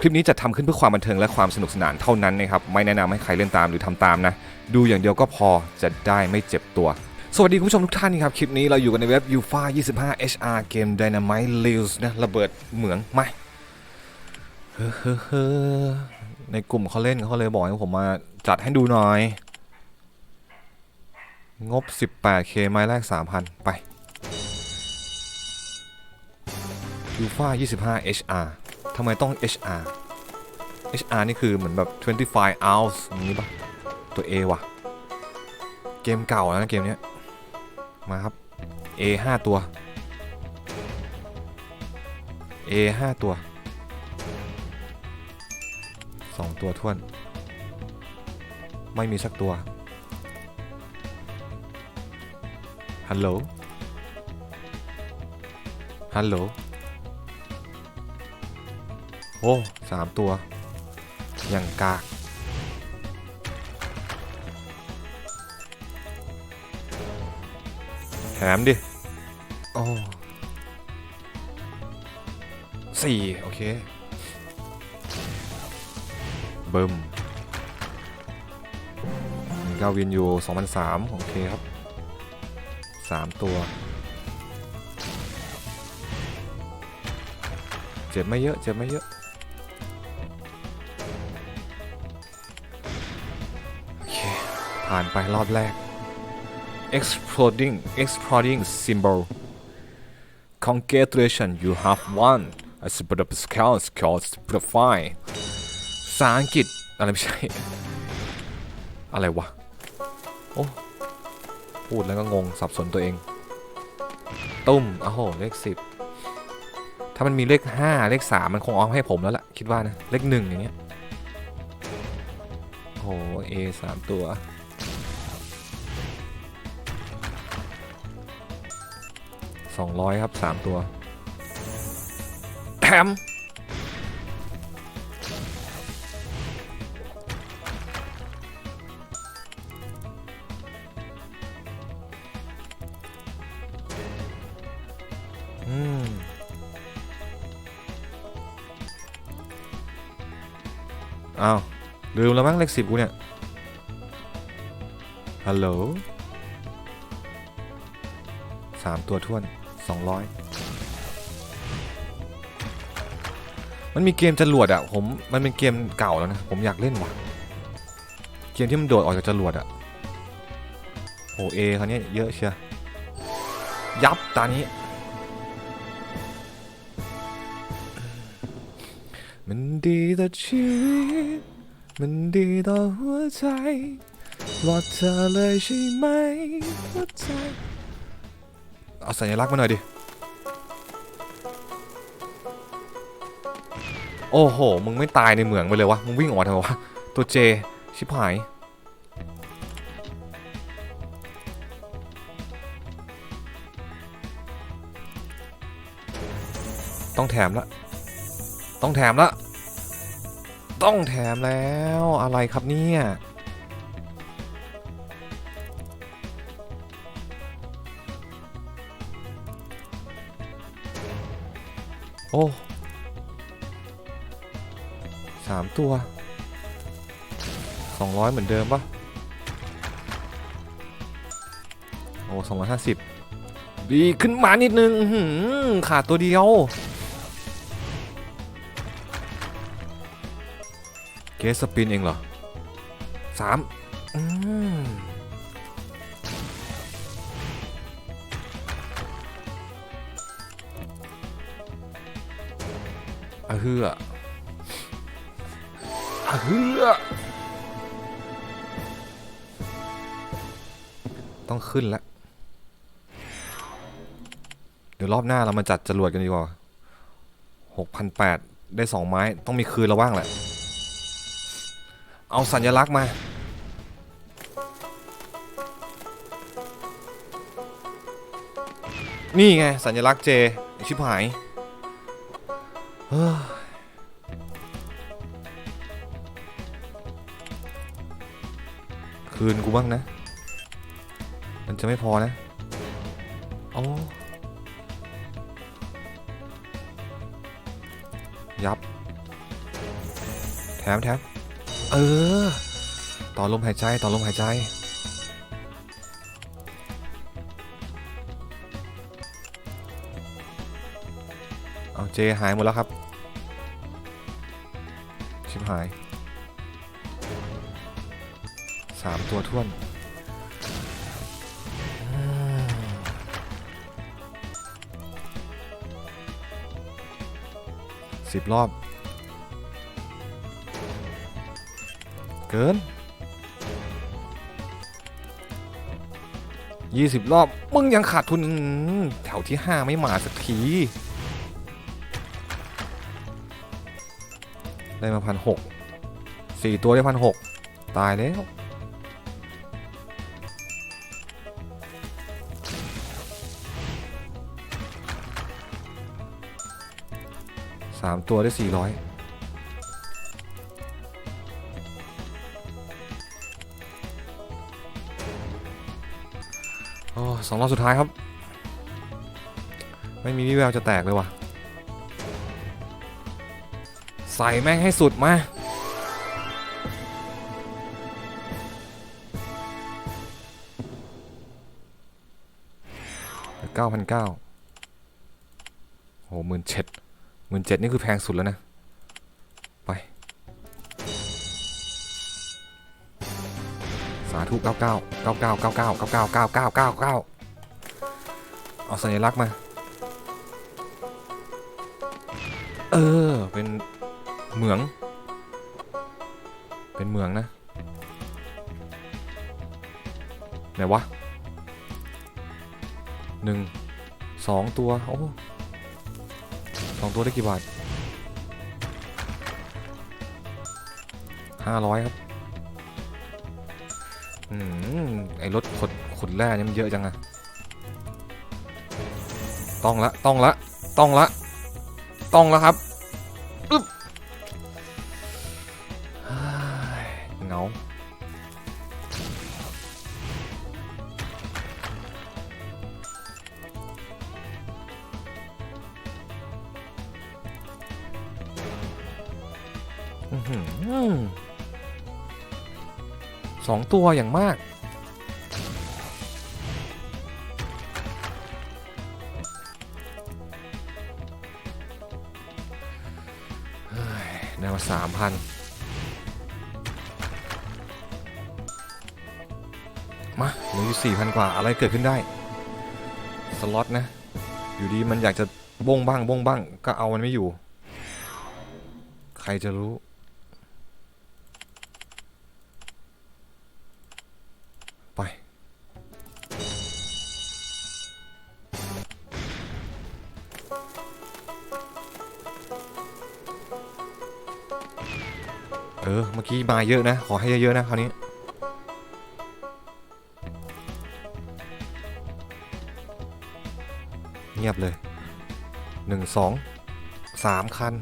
คลิปนี้จะทำขึ้นเพื่อความบันเทิงและความสนุกสนานเท่านั้นนะครับ ไม่แนะนำให้ใครเล่นตามหรือทำตามนะ ดูอย่างเดียวก็พอจะได้ไม่เจ็บตัว สวัสดีคุณผู้ชมทุกท่านครับ คลิปนี้เราอยู่กันในเว็บ UFA 25 HR เกม Dynamite l e w s นะ ระเบิดเหมืองไม่เฮ้เฮ้อเฮ้อในกลุ่มเขาเล่นเขาเลยบอกให้ผมมาจัดให้ดูหน่อย งบ 18k ไม้แรก 3,000 ไป UFA 25 HR ทำไมต้อง HR HR นี่คือเหมือนแบบ 25 ounce อย่างนี้ปะตัว A ว่ะ เกมเก่าแล้วนะเกมเนี้ยมาครับ A 5ตัว A 5ตัว 2 ตัวท้วน ไม่มีสักตัว ฮัลโหล ฮัลโหล อ้สามตัว อย่างกาก แถมดิ โอ้สี่โอเค เบิ่มก้าวินอยู่2003โอเคครับ3ตัวเจ็บไม่เยอะ เจ็บไม่เยอะ ผ่านไปรอบแรก exploding exploding symbol congratulations you have won a super scout called superfly ภาษาอังกฤษอะไรไม่ใช่ อะไรวะ โอ้ พูดแล้วก็งงสับสนตัวเอง ตุ้มอ้โห เลขสิบถ้ามันมีเลข 5 เลข 3 มันคงเอาให้ผมแล้วล่ะ คิดว่านะ เลข 1 อย่างเงี้ยโอ้โห A 3 ตัว 200 ครับ 3 ตัวแถมอ้าว ลืมแล้วมั้งเลขสิบกูเนี่ย ฮัลโหลสามตัวท้วน สองร้อยมันมีเกมจรวดอะผมมันเป็นเกมเก่าแล้วนะ ผมอยากเล่นว่ะเกมที่มันโดดออกจากจรวดอะโอเอคันนี้เยอะเชียยับตานี้ มันดีต่อชีวิตมันดีต่อหัวใจรอเธอเลยใช่ไหมหัวใจ เอาสัญลักษณ์มาหน่อยดิ โอ้โห มึงไม่ตายในเหมืองไปเลยวะ มึงวิ่งออกมาทำไมวะ ตัวเจ ชิบหาย ต้องแถมละ ต้องแถมละ ต้องแถมแล้ว อะไรครับเนี่ย โอ้สามตัวสองร้อยเหมือนเดิมปะโอ้สองร้อยห้าสิบดีขึ้นมานิดนึงขาดตัวเดียว เกสสปินเองเหรอสามอืม เฮืออเฮือต้องขึ้นแล้วเดี๋ยวรอบหน้าเรามาจัดจรวดกันดีกว่า6,800ได้2ไม้ ต้องมีคืนเราบ้างแหละ เอาสัญลักษณ์มา นี่ไง สัญลักษณ์เจ ชิบหาย คืนกูบ้างนะ มันจะไม่พอนะโอ้ยับมแถมเออ ต่อลมหายใจ ต่อลมหายใจ เจหายหมดแล้วครับ ชิบหายสามตัวท้วนสิบรอบ เกินยี่สิบรอบ มึงยังขาดทุนแถวที่ห้าไม่มาสักที ได้มาพันหกสี่ตัวได้พันหกตายแล้ว สามตัวได้สี่ร้อยโอ้สองรอบสุดท้ายครับ ไม่มีวี่แววจะแตกเลยว่ะ ใส่แม่งให้สุดมาเก้าพันเก้าโหหมื่นเจ็ดหมื่นเจ็ดนี่คือแพงสุดแล้วนะ ไป สาธุเก้าเก้าเก้าเก้าเก้าเก้าเก้าเก้าเก้าเก้าเก้าเก้าเอาสัญลักษณ์มา เออ เป็น เหมือง เป็นเหมืองนะ ไหนวะหนึ่งสองตัว โอ้สองตัวได้กี่บาทห้าร้อยครับ อืม ไอรถขดขุดแร่นี่มันเยอะจังอะต้องละ ต้องละ ต้องละ ต้องล้วครับ ตัวอย่างมาก ได้มาสามพันมาเหลืออยู่สี่พันกว่าอะไรเกิดขึ้นได้ สล็อตนะ อยู่ดีมันอยากจะบ้งบ้างบ้งบ้าง ก็เอามันไม่อยู่ ใครจะรู้ เออ เมื่อกี้มาเยอะนะ ขอให้เยอะๆนะคราวนี้ เงียบเลยหนึ่งสองสามคัน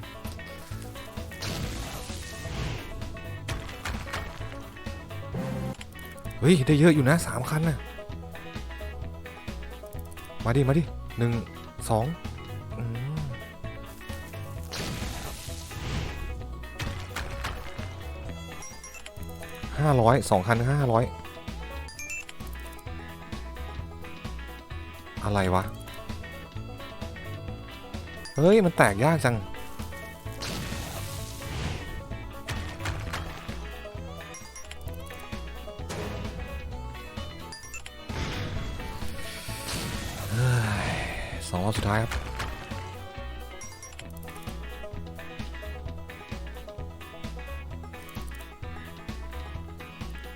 เฮ้ย ได้เยอะอยู่นะสามคันนะมาดิ มาดิหนึ่งสอง ห้าร้อยสองคันห้าร้อยอะไรวะ เฮ้ย มันแตกยากจัง สองรอบสุดท้ายครับ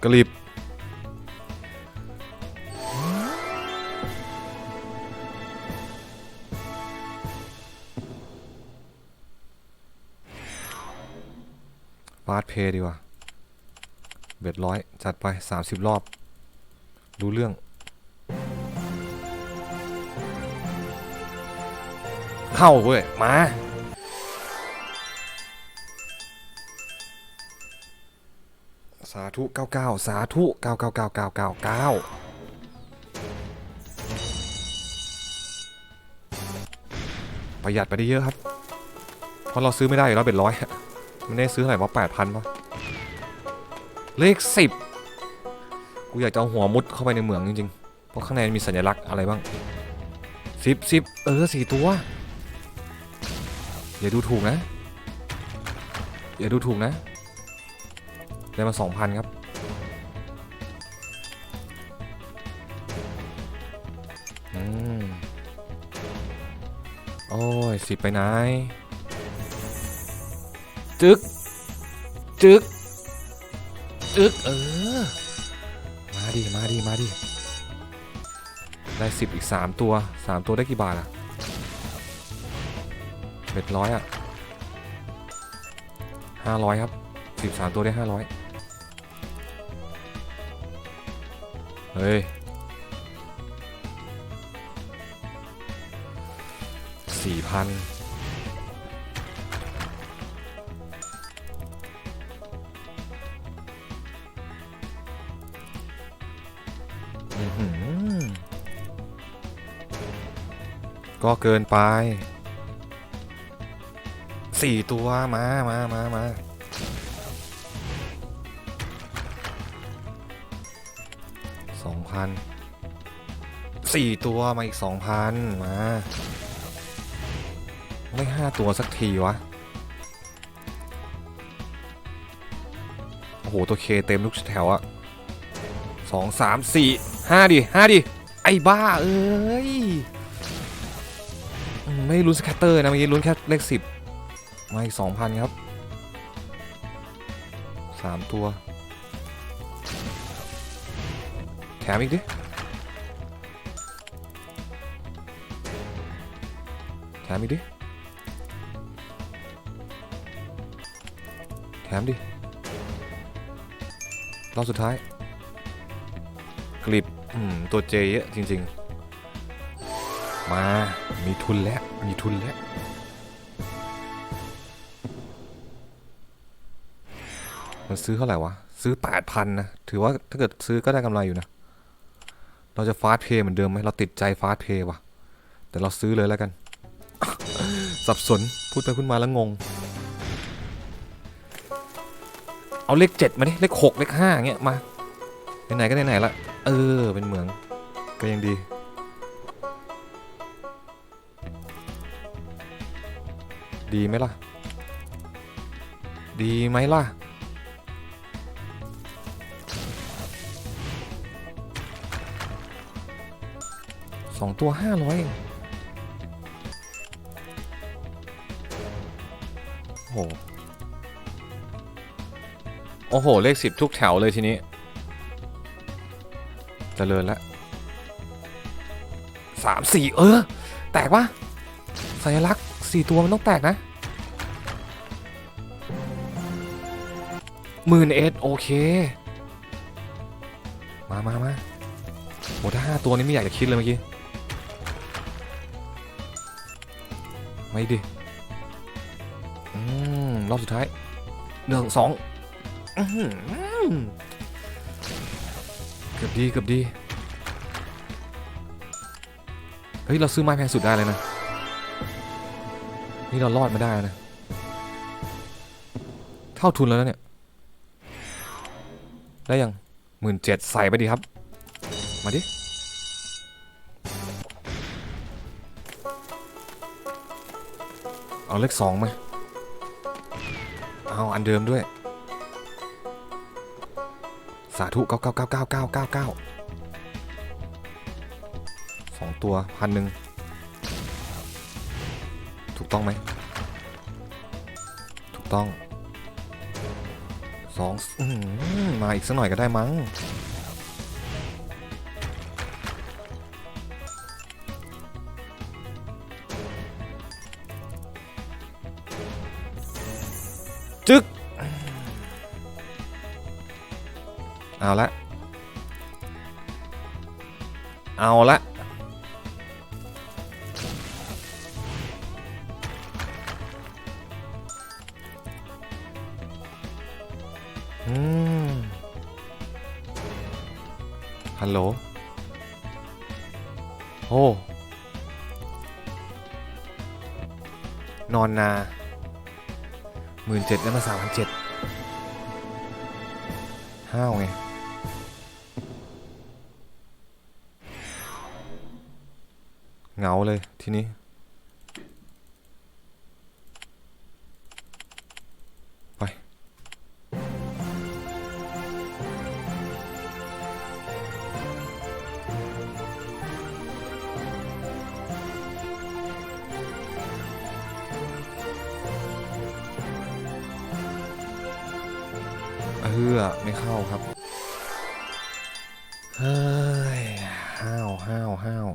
กรีบฟาดเพย์ดีกว่า เบ็ดร้อยจัดไป 30 รอบ รู้เรื่อง เข้าเว้ย มาาธุ 99 สาธุ 999999ประหยัดไปได้เยอะครับ เพราะเราซื้อไม่ได้อยู่แล้วเป็นร้อยมันได้ซื้อเท่าไหร่วะแปดพันปะเลขสิบกูอยากจะเอาหัวมุดเข้าไปในเหมืองจริงๆ เพราะข้างในมีสัญลักษณ์อะไรบ้างสิบสิบเออสี่ตัว อย่าดูถูกนะ อย่าดูถูกนะ ได้มาสองพันครับ อืม โอ้ยสิบไปไหน จึก จึก จึก เออ มาดิ มาดิ มาดิ ได้สิบอีกสามตัวสามตัวได้กี่บาทอะเบ็ดร้อยอะห้าร้อยครับสิบสามตัวได้ห้าร้อย เฮ้ยสี่พันก็เกินไปสี่ตัว มา มา มา มา สองพันสี่ตัวมาอีกสองพันมา ไม่ห้าตัวสักทีวะ โอ้โห ตัวเคเต็มทุกแถวอะสองสามสี่ห้าดิห้าดิ ไอ้บ้า เอ้ย ไม่ลุ้นสแคตเตอร์นะเมื่อกี้ลุ้นแค่เลขสิบมาอีกสองพันครับสามตัว ถมอีกดิแถมอีกดิแถมดิรอบสุดท้าย กลิบตัวเจเยอะจริง ๆ มามีทุนแล้ว มีทุนแล้วมันซื้อเท่าไหร่วะ ซื้อ 8,000 นะ ถือว่าถ้าเกิดซื้อก็ได้กำไรอยู่นะ เราจะฟาสเพย์เหมือนเดิมไหมเราติดใจฟาสเพย์ว่ะ แต่เราซื้อเลยแล้วกัน สับสน พูดไปพูดมาแล้วงง เอาเลขเจ็ดมาดิเลขหกเลขห้าเงี้ยมา ไหนๆก็ไหนๆละ เออ เป็นเหมือง ก็ยังดีดีไหมล่ะ ดีไหมล่ะ สองตัวห้าร้อยโอ้โห โอ้โห เลขสิบทุกแถวเลยทีนี้เจริญล้วสามสี่เออ แตกปะสัญลักษณ์สี่ตัวมันต้องแตกนะหมื่นเอ็ดโอเค มามามาโหถ้าห้าตัวนี้ไม่อยากจะคิดเลยเมื่อกี้ ไม่ดิอืมรอบสุดท้ายหนึ่งสองเกือบดีเกือบดี เฮ้ย เราซื้อไม้แพงสุดได้เลยนะ นี่เรารอดมาได้นะ เท่าทุนแล้วนะเนี่ย ได้ยังหมื่นเจ็ดใส่ไปดีครับ มาดิ เอาเลขสองไหมเอาอันเดิมด้วย สาธุเก้าเก้าเก้าเก้าเก้าเก้าเก้าสองตัวพันหนึ่งถูกต้องไหมถูกต้องสองมาอีกสักหน่อยก็ได้มั้ง จึ๊กเอาละ เอาละ อืม ฮัลโหล โอ้ นอนนา หมื่นเจ็ดได้มาสามพันเจ็ดห้าวไงเงาเลยทีนี้ เออไม่เข้าครับ เฮ้ย ห้าวห้าวห้าว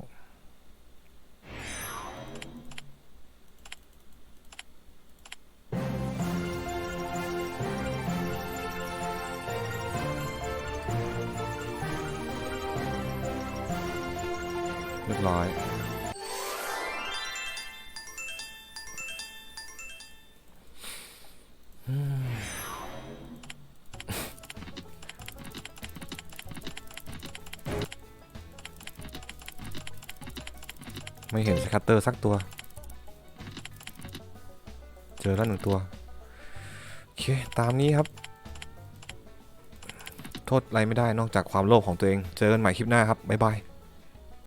เรียบร้อย เห็นสคัตเตอร์สักตัว เจอแล้วหนึ่งตัว โอเค ตามนี้ครับ โทษอะไรไม่ได้นอกจากความโลภของตัวเอง เจอกันใหม่คลิปหน้าครับ บ๊ายบาย